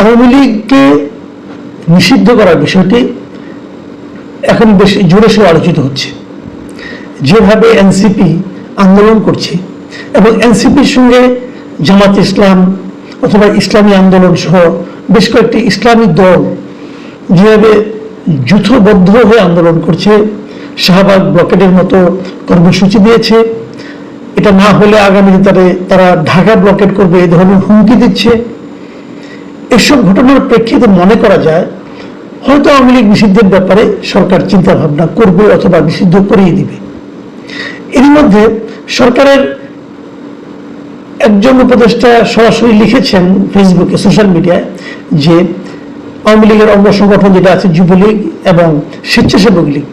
আওয়ামী লীগকে নিষিদ্ধ করার বিষয়টি এখন বেশি জোরে সোরে আলোচিত হচ্ছে। যেভাবে এনসিপি আন্দোলন করছে এবং এনসিপির সঙ্গে জামাত ইসলাম অথবা ইসলামী আন্দোলন সহ বেশ কয়েকটি ইসলামী দল যেভাবে যুথবদ্ধ হয়ে আন্দোলন করছে, শাহবাগ ব্লকেটের মতো কর্মসূচি দিয়েছে, এটা না হলে আগামীতে তারা তারা ঢাকা ব্লকেট করবে এই ধরনের হুমকি দিচ্ছে। এসব ঘটনার প্রেক্ষিতে মনে করা যায়, হয়তো আওয়ামী লীগ নিষিদ্ধের ব্যাপারে সরকার চিন্তা ভাবনা করবে অথবা নিষিদ্ধ করিয়ে দিবে। এর মধ্যে সরকারের একজন উপদেষ্টা সরাসরি লিখেছেন ফেসবুকে, সোশ্যাল মিডিয়ায়, যে আওয়ামী লীগের অঙ্গ সংগঠন যেটা আছে যুবলীগ এবং স্বেচ্ছাসেবক লীগ,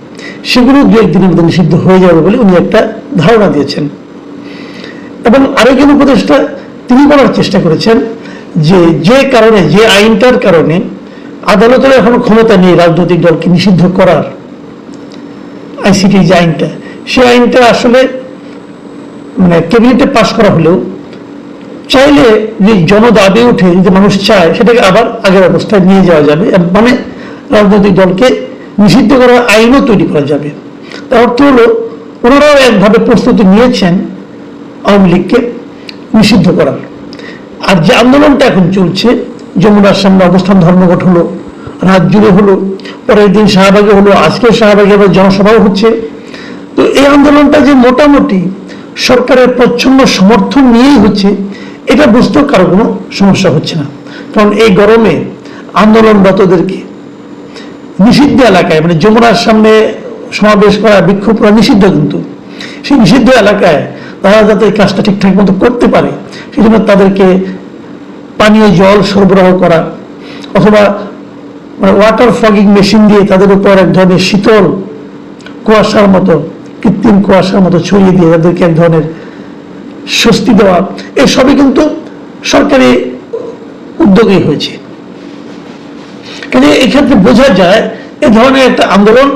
সেগুলো দু একদিনের মধ্যে নিষিদ্ধ হয়ে যাবে বলে উনি একটা ধারণা দিয়েছেন। এবং আরেকজন উপদেষ্টা তিনি বলার চেষ্টা করেছেন যে যে কারণে, যে আইনটার কারণে আদালতের এখনও ক্ষমতা নেই রাজনৈতিক দলকে নিষিদ্ধ করার। আইসিটি যে আইনটা, সেই আইনটা আসলে মানে ক্যাবিনেটে পাশ করা হলেও চাইলে যে জনদাবি উঠে যদি মানুষ চায়, সেটাকে আবার আগের অবস্থায় নিয়ে যাওয়া যাবে। মানে রাজনৈতিক দলকে নিষিদ্ধ করার আইনও তৈরি করা যাবে। তার অর্থ হলো, ওনারাও একভাবে প্রস্তুতি নিয়েছেন আওয়ামী লীগকে নিষিদ্ধ করার। আর যে আন্দোলনটা এখন চলছে যমুনার সামনে অবস্থান, ধর্মঘট হলো, রাত জুড়ে হলো, পরের দিন শাহবাগে হলো আজকে শাহবাগে আবার জনসভাও হচ্ছে। তো এই আন্দোলনটা যে মোটামুটি সরকারের প্রচ্ছন্ন সমর্থন নিয়েই হচ্ছে, এটা বুঝতেও কারও কোনো সমস্যা হচ্ছে না। কারণ এই গরমে আন্দোলনরতদেরকে নিষিদ্ধ এলাকায় মানে যমুনার সামনে সমাবেশ করা বিক্ষোভ করা নিষিদ্ধ কিন্তু। সেই নিষিদ্ধ এলাকায় তারা যাতে এই কাজটা ঠিকঠাক মতো করতে পারে, সেই জন্য তাদেরকে পানীয় জল সরবরাহ করা অথবা মানে ওয়াটার ফগিং মেশিন দিয়ে তাদের উপর এক ধরনের শীতল কুয়াশার মতো, কৃত্রিম কুয়াশার মতো ছড়িয়ে দিয়ে তাদেরকে এক ধরনের স্বস্তি দেওয়া এসবই কিন্তু সরকারি উদ্যোগেই হয়েছে। কাজে এক্ষেত্রে বোঝা যায়, এ ধরনের একটা আন্দোলন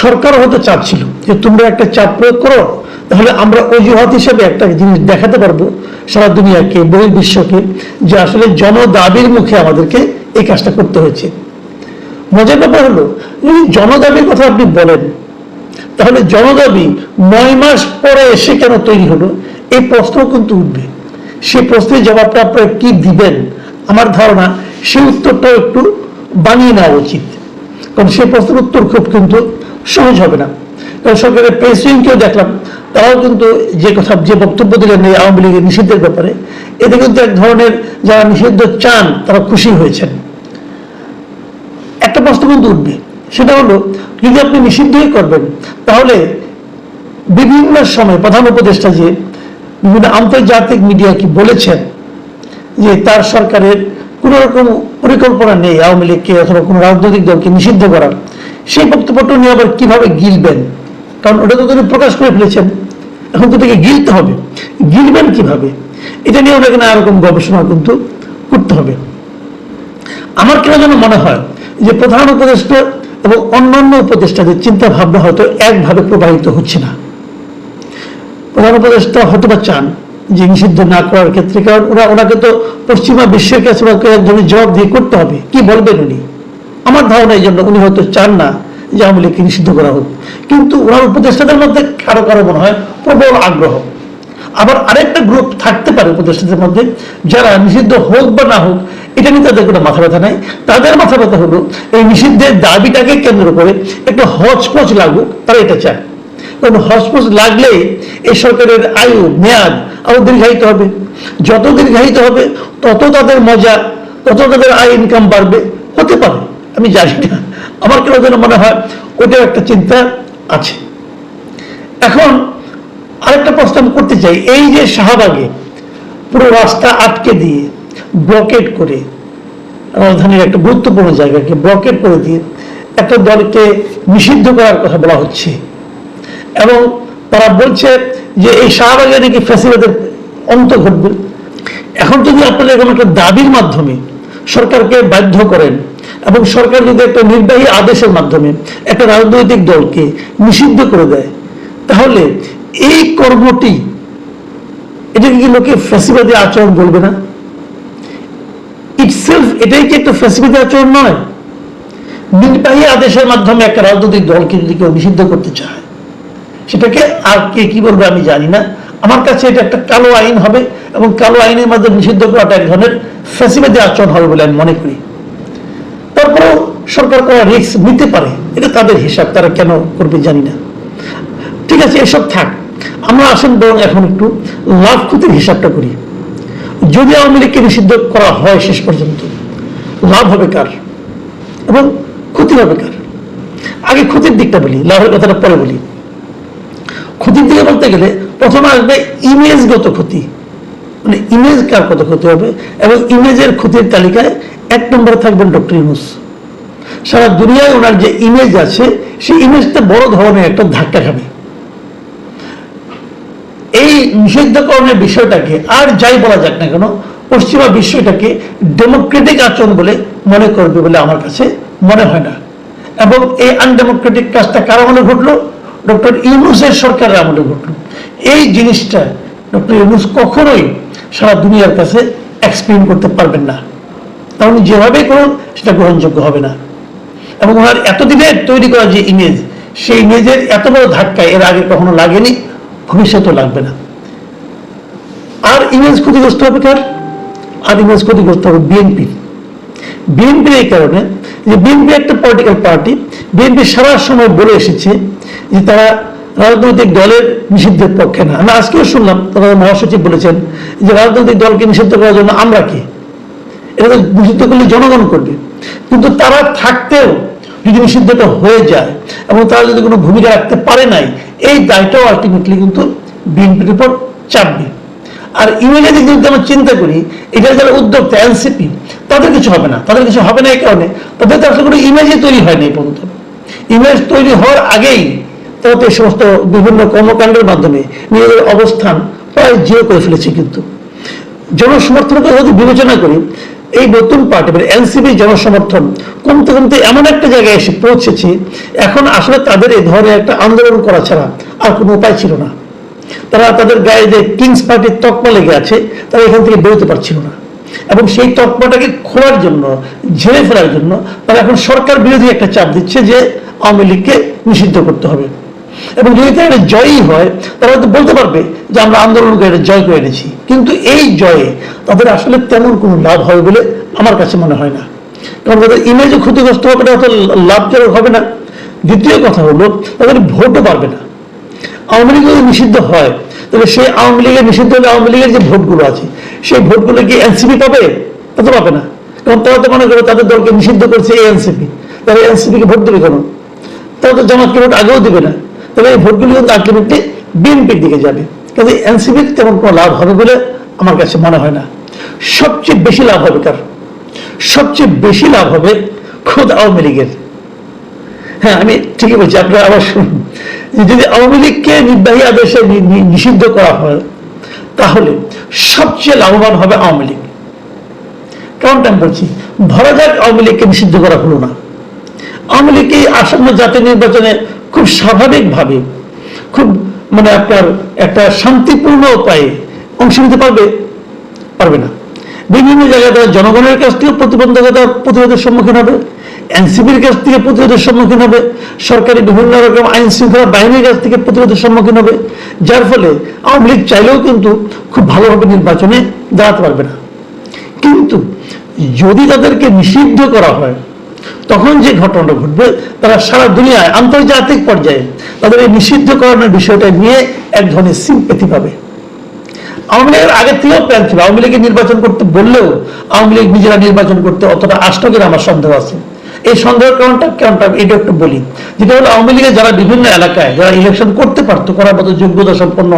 সরকার হতে চাচ্ছিল যে তোমরা একটা চাপ প্রয়োগ করো তাহলে আমরা অজুহাত হিসেবে একটা জিনিস দেখাতে পারব সারা দুনিয়াকে বহির্বিশ্বকে যে আসলে জনদাবির মুখে আমাদেরকে এই কাজটা করতে হয়েছে। মজার ব্যাপার হলো, যদি জনদাবির কথা আপনি বলেন, তাহলে জনদাবি নয় মাস পরে এসে কেন তৈরি হলো? এই প্রশ্ন কিন্তু উঠবে। সেই প্রশ্নের জবাবটা আপনারা কি দিবেন? আমার ধারণা সেই উত্তরটাও একটু বানিয়ে নেওয়া উচিত। কারণ সেই প্রশ্নের উত্তর খুব কিন্তু সহজ হবে না। কারণ সরকারের প্রেসিডেন্টকেও দেখলাম তারাও কিন্তু যে কথা, যে বক্তব্য দিলেন এই আওয়ামী লীগের নিষিদ্ধের ব্যাপারে, এতে কিন্তু এক ধরনের যারা নিষিদ্ধ চান, তারা খুশি হয়েছেন। একটা প্রশ্ন কিন্তু উঠবে, সেটা হলো, যদি আপনি নিষিদ্ধই করবেন, তাহলে বিভিন্ন সময় প্রধান উপদেষ্টা যে বিভিন্ন আন্তর্জাতিক মিডিয়া কি বলেছেন, যে তার সরকারের কোনো রকম পরিকল্পনা নেই আওয়ামী লীগকে অথবা কোনো রাজনৈতিক দলকে নিষিদ্ধ করার, সেই বক্তব্যটা নিয়ে আবার কীভাবে গিলবেন? কারণ ওটা তো তিনি প্রকাশ করে ফেলেছেন। এখন তো তাকে গিলতে হবে। গিলবেন কীভাবে? এটা নিয়ে ওনাকে নানা রকম গবেষণা কিন্তু করতে হবে। আমার কেন যেন মনে হয় যে প্রধান উপদেষ্টা এবং অন্যান্য উপদেষ্টাদের চিন্তা ভাবনা হয়তো একভাবে প্রবাহিত হচ্ছে না। প্রধান উপদেষ্টা হয়তো বা চান যে নিষিদ্ধ না করার ক্ষেত্রে, কারণ ওরা ওনাকে তো পশ্চিমা বিশ্বের কাছে জবাব দিয়ে করতে হবে। কি বলবেন উনি? আমার ধারণা এই জন্য উনি হয়তো চান না যে আওয়ামী লীগকে নিষিদ্ধ করা হোক। কিন্তু ওনার উপদেষ্টাদের মধ্যে কারও কারও মনে হয় প্রবল আগ্রহ। আবার আরেকটা গ্রুপ থাকতে পারে উপদেষ্টাদের মধ্যে, যারা নিষিদ্ধ হোক বা না হোক, এটা নিয়ে তাদের কোনো মাথা ব্যথা নাই। তাদের মাথা ব্যথা হলো, এই নিষিদ্ধের দাবিটাকে কেন্দ্র করে একটা হচপচ লাগুক, তারা এটা চায়। কারণ হচপচ লাগলে এই সরকারের আয়ু, মেয়াদ আরও দীর্ঘায়িত হবে। যত দীর্ঘায়িত হবে, তত তাদের মজা, তত তাদের আয় ইনকাম বাড়বে, হতে পারে। আমি জানি না। আমার কেন যেন মনে হয় ওটাও একটা চিন্তা আছে। এখন আরেকটা প্রশ্ন আমি করতে চাই। এই যে শাহবাগে পুরো রাস্তা আটকে দিয়ে ব্লকেট করে, রাজধানীর একটা গুরুত্বপূর্ণ জায়গাকে ব্লকেট করে দিয়ে একটা দলকে নিষিদ্ধ করার কথা বলা হচ্ছে এবং তারা বলছে যে এই শাহবাগে নাকি ফ্যাসিলিটির অন্ত ঘটবে। এখন যদি আপনারা এরকম একটা দাবির মাধ্যমে সরকারকে বাধ্য করেন এবং সরকার যদি একটা নির্বাহী আদেশের মাধ্যমে একটা রাজনৈতিক দলকে নিষিদ্ধ করে দেয়, তাহলে এই কর্মটি এটাকে কি লোকে ফ্যাসিবাদী আচরণ বলবে না? ইটসেলফ এটাই কি একটু ফেসিলিটি আচরণ নয়? নির্বাহী আদেশের মাধ্যমে একটা রাজনৈতিক দলকে যদি কেউ নিষিদ্ধ করতে চায়, সেটাকে আর কে কি বলবে আমি জানি না। আমার কাছে এটা একটা কালো আইন হবে এবং কালো আইনের মাধ্যমে নিষিদ্ধ করাটা এক ধরনের ফ্যাসিলিটি আচরণ হবে বলে আমি মনে করি। সরকার করা রিস্ক নিতে পারে, এটা তাদের হিসাব, তারা কেন করবে জানি না। ঠিক আছে, এসব থাক। আমরা আসেন বরং এখন একটু লাভ ক্ষতির হিসাবটা করি। যদি আওয়ামী লীগকে নিষিদ্ধ করা হয় শেষ পর্যন্ত, লাভ হবে কার? এবং ক্ষতি হবে কার? আগে ক্ষতির দিকটা বলি, লাভের কথাটা পরে বলি। ক্ষতির দিকে বলতে গেলে প্রথমে আসবে ইমেজগত ক্ষতি। মানে ইমেজ কার কত ক্ষতি হবে? এবং ইমেজের ক্ষতির তালিকায় এক নম্বরে থাকবেন ডক্টর ইউনুস। সারা দুনিয়ায় ওনার যে ইমেজ আছে, সেই ইমেজটা বড় ধরনের একটা ধাক্কা খাবে। এই নিষিদ্ধকরণের বিষয়টাকে আর যাই বলা যাক না কেন, পশ্চিমা বিষয়টাকে ডেমোক্রেটিক আচরণ বলে মনে করবে বলে আমার কাছে মনে হয় না। এবং এই আনডেমোক্রেটিক কাজটা কার আমলে ঘটলো? ডক্টর ইউনুসের সরকারের আমলে ঘটলো। এই জিনিসটা ডক্টর ইউনুস কখনোই সারা দুনিয়ার কাছে এক্সপ্লেন করতে পারবেন না। কারণ যেভাবেই করুন, সেটা গ্রহণযোগ্য হবে না। এবং ওনার এতদিনের তৈরি করা যে ইমেজ সেই ইমেজের এত বড় ধাক্কা এর আগে কখনো লাগেনি, ভবিষ্যতেও লাগবে না। আর ইমেজ ক্ষতিগ্রস্ত হবে কার? আর ইমেজ ক্ষতিগ্রস্ত হবে বিএনপির বিএনপির এই কারণে যে বিএনপি একটা পলিটিক্যাল পার্টি বিএনপি সারা সময় বলে এসেছে যে তারা রাজনৈতিক দলের নিষিদ্ধের পক্ষে না। আমি আজকেও শুনলাম, তাদের মহাসচিব বলেছেন যে রাজনৈতিক দলকে নিষিদ্ধ করার জন্য আমরা কি? এটা তো নিষিদ্ধ করলে জনগণ করবে। কিন্তু তারা থাকতেও যদি নিষিদ্ধটা হয়ে যায় এবং তারা যদি কোনো ভূমিকা রাখতে পারে নাই, এই দায়টাও আলটিমেটলি কিন্তু বিএনপির উপর চাপবে। আর ইউএনএ যদি আমরা চিন্তা করি এটা যারা উদ্যোক্তা, এনসিপি, তাদের কিছু হবে না। তাদের কিছু হবে না এই কারণে তাদের তো কোনো ইমেজই তৈরি হয়নি এই পর্যন্ত। ইমেজ তৈরি হওয়ার আগেই তারা তো এই সমস্ত বিভিন্ন কর্মকাণ্ডের মাধ্যমে নিজেদের অবস্থান প্রায় জিরো করে ফেলেছে কিন্তু। জনসমর্থনকে যদি বিবেচনা করি এই নতুন পার্টি মানে এনসিপি জনসমর্থন, কমতে কমতে এমন একটা জায়গায় এসে পৌঁছেছে, এখন আসলে তাদের এই ধরনের একটা আন্দোলন করা ছাড়া আর কোনো উপায় ছিল না। তারা তাদের গায়ে যে কিংস পার্টির তকমা লেগে আছে, তারা এখান থেকে বেরোতে পারছিল না। এবং সেই তকমাটাকে খোলার জন্য, ঝেড়ে ফেলার জন্য, তারা এখন সরকার বিরোধী একটা চাপ দিচ্ছে যে আওয়ামী লীগকে নিষিদ্ধ করতে হবে। এবং যদি তারা জয়ই হয় তারা তো বলতে পারবে যে আমরা আন্দোলন করে জয় করে এনেছি। কিন্তু এই জয়ে তাদের আসলে তেমন কোনো লাভ হবে বলে আমার কাছে মনে হয় না। কারণ তাদের ইমেজও ক্ষতিগ্রস্ত হবে না অত লাভজনক হবে না। দ্বিতীয় কথা হলো, তাদের ভোটও পারবে না। আওয়ামী লীগ যদি নিষিদ্ধ হয়, তাহলে সেই আওয়ামী লীগের নিষিদ্ধ হলে আওয়ামী লীগের যে ভোটগুলো আছে, সেই ভোটগুলো কি এনসিপি পাবে? তা তো পাবে না। কারণ তারা তো মনে করে তাদের দলকে নিষিদ্ধ করছে এই এনসিপি। তারা এনসিপিকে ভোট দেবে কেন? তারা তো জামাতকে ভোট আগেও দেবে না। তবে এই ভোটগুলি কিন্তু আলটিমেটলি বিএনপির দিকে যাবে। কিন্তু এনসিপির তেমন কোনো লাভ হবে বলে আমার কাছে মনে হয় না। সবচেয়ে বেশি লাভ হবে কার? সবচেয়ে বেশি লাভ হবে খোদ আওয়ামী লীগের। হ্যাঁ আমি ঠিকই বলছি, আপনারা আবার শুনুন। যদি আওয়ামী লীগকে নির্বাহী আদেশে নিষিদ্ধ করা হয়, তাহলে সবচেয়ে লাভবান হবে আওয়ামী লীগ। কারণটা আমি বলছি, ধরা যাক আওয়ামী লীগকে নিষিদ্ধ করা হলো না। আওয়ামী লীগ এই আসন্ন জাতীয় নির্বাচনে খুব স্বাভাবিকভাবে, খুব মানে আপনার একটা শান্তিপূর্ণ উপায়ে অংশ নিতে পারবে পারবে না। বিভিন্ন জায়গায় তারা জনগণের কাছ থেকে প্রতিবন্ধকতা প্রতিরোধের সম্মুখীন হবে, এনসিপির কাছ থেকে প্রতিরোধের সম্মুখীন হবে, সরকারি বিভিন্ন রকম আইন শৃঙ্খলা বাহিনীর কাছ থেকে প্রতিরোধের সম্মুখীন হবে, যার ফলে আওয়ামী লীগ চাইলেও কিন্তু খুব ভালোভাবে নির্বাচনে দাঁড়াতে পারবে না। কিন্তু যদি তাদেরকে নিষিদ্ধ করা হয় তখন যে ঘটনাটা ঘটবে, তারা সারা দুনিয়ায় আন্তর্জাতিক পর্যায়ে তাদের এই নিষিদ্ধকরণের বিষয়টা নিয়ে এক ধরনের সিম্পেথি পাবে। আওয়ামী লীগের আগে থেকেও প্ল্যান ছিল। আওয়ামী লীগের নির্বাচন করতে বললেও আওয়ামী লীগ নিজেরা নির্বাচন করতে অতটা আষ্টকের আমার সন্দেহ আছে। এই সন্দেহের কারণটা কারণটা এটা একটু বলি। যেটা হলো আওয়ামী লীগের যারা বিভিন্ন এলাকায় যারা ইলেকশন করতে পারতো, করার মতো যোগ্যতা সম্পন্ন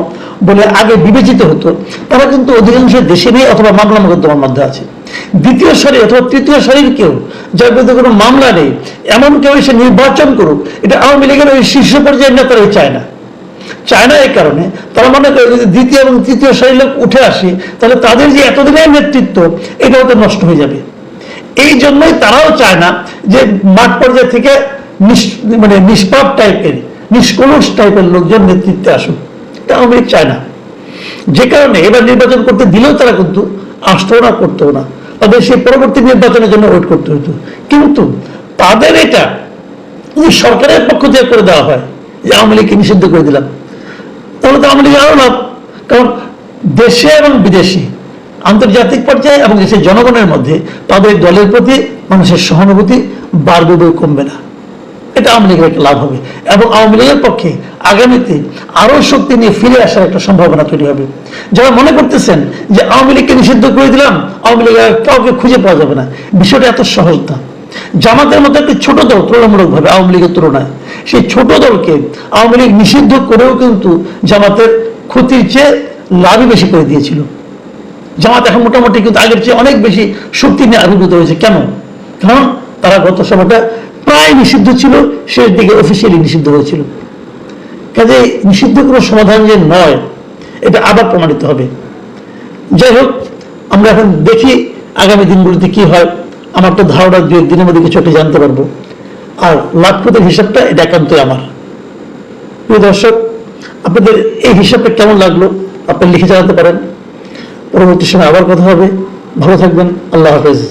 বলে আগে বিবেচিত হতো, তারা কিন্তু অধিকাংশ দেশে নেই অথবা মামলা মোকদ্দমার মধ্যে আছে। দ্বিতীয় সারি অথবা তৃতীয় সারির কেউ, যার বিরুদ্ধে কোনো মামলা নেই, এমন কেউ এসে নির্বাচন করুক, এটা আওয়ামী লীগের ওই শীর্ষ পর্যায়ের নেতারাই চায় না। চায় না এই কারণে, তারা মনে করে যদি দ্বিতীয় এবং তৃতীয় সারির লোক উঠে আসে, তাহলে তাদের যে এতদিনের নেতৃত্ব এটা তো নষ্ট হয়ে যাবে। এই জন্যই তারাও চায় না যে মাঠ পর্যায় থেকে মানে নিষ্পাপ টাইপের নিষ্কলুষ টাইপের লোকজন নেতৃত্বে আসুক। এটা লীগ চায় না। যে কারণে এবার নির্বাচন করতে দিলেও তারা কিন্তু আসতো না করতো না। ওদের সেই পরবর্তী নির্বাচনের জন্য ওয়েট করতে হতো কিন্তু তাদের এটা যদি সরকারের পক্ষ থেকে করে দেওয়া হয়, যে আওয়ামী লীগকে নিষিদ্ধ করে দিলাম, তাহলে তো আওয়ামী লীগ আরও লাভ। কারণ দেশে এবং বিদেশে আন্তর্জাতিক পর্যায়ে এবং দেশের জনগণের মধ্যে তাদের দলের প্রতি মানুষের সহানুভূতি বাড়বে বই কমবে না। এটা আওয়ামী লীগের লাভ হবে। এবং আওয়ামী লীগের পক্ষে আগামীতে আরও শক্তি নিয়ে ফিরে আসার একটা সম্ভাবনা তৈরি হবে। যারা মনে করতেছেন যে আওয়ামী লীগকে নিষিদ্ধ করে দিলাম, আওয়ামী লীগ আর কাউকে খুঁজে পাওয়া যাবে না। বিষয়টা এত সহজ না। জামাতের মতো একটি ছোট দল তুলনামূলক ভাবে আওয়ামী লীগের তুলনায়, সেই ছোট দলকে আওয়ামী লীগ নিষিদ্ধ করেও কিন্তু জামাতের ক্ষতির চেয়ে লাভই বেশি করে দিয়েছিল। জামাত এখন মোটামুটি কিন্তু আগের চেয়ে অনেক বেশি শক্তি নিয়ে আবির্ভূত হয়েছে। কেন? কারণ তারা গত সময়টা প্রায় নিষিদ্ধ ছিল, শেষ দিকে অফিসিয়ালি নিষিদ্ধ হয়েছিল। কাজে নিষিদ্ধ কোনো সমাধান যে নয়, এটা আবার প্রমাণিত হবে। যাই হোক, আমরা এখন দেখি আগামী দিনগুলিতে কি হয়। আমার তো ধারণা দু একদিনের মধ্যে কিছু একটা জানতে পারব। আর লাখপতির হিসাবটা এটা একান্তই আমার। প্রিয় দর্শক, আপনাদের এই হিসাবটা কেমন লাগল? আপনি লিখে জানাতে পারেন। পরবর্তী সময় আবার কথা হবে। ভালো থাকবেন। আল্লাহ হাফেজ।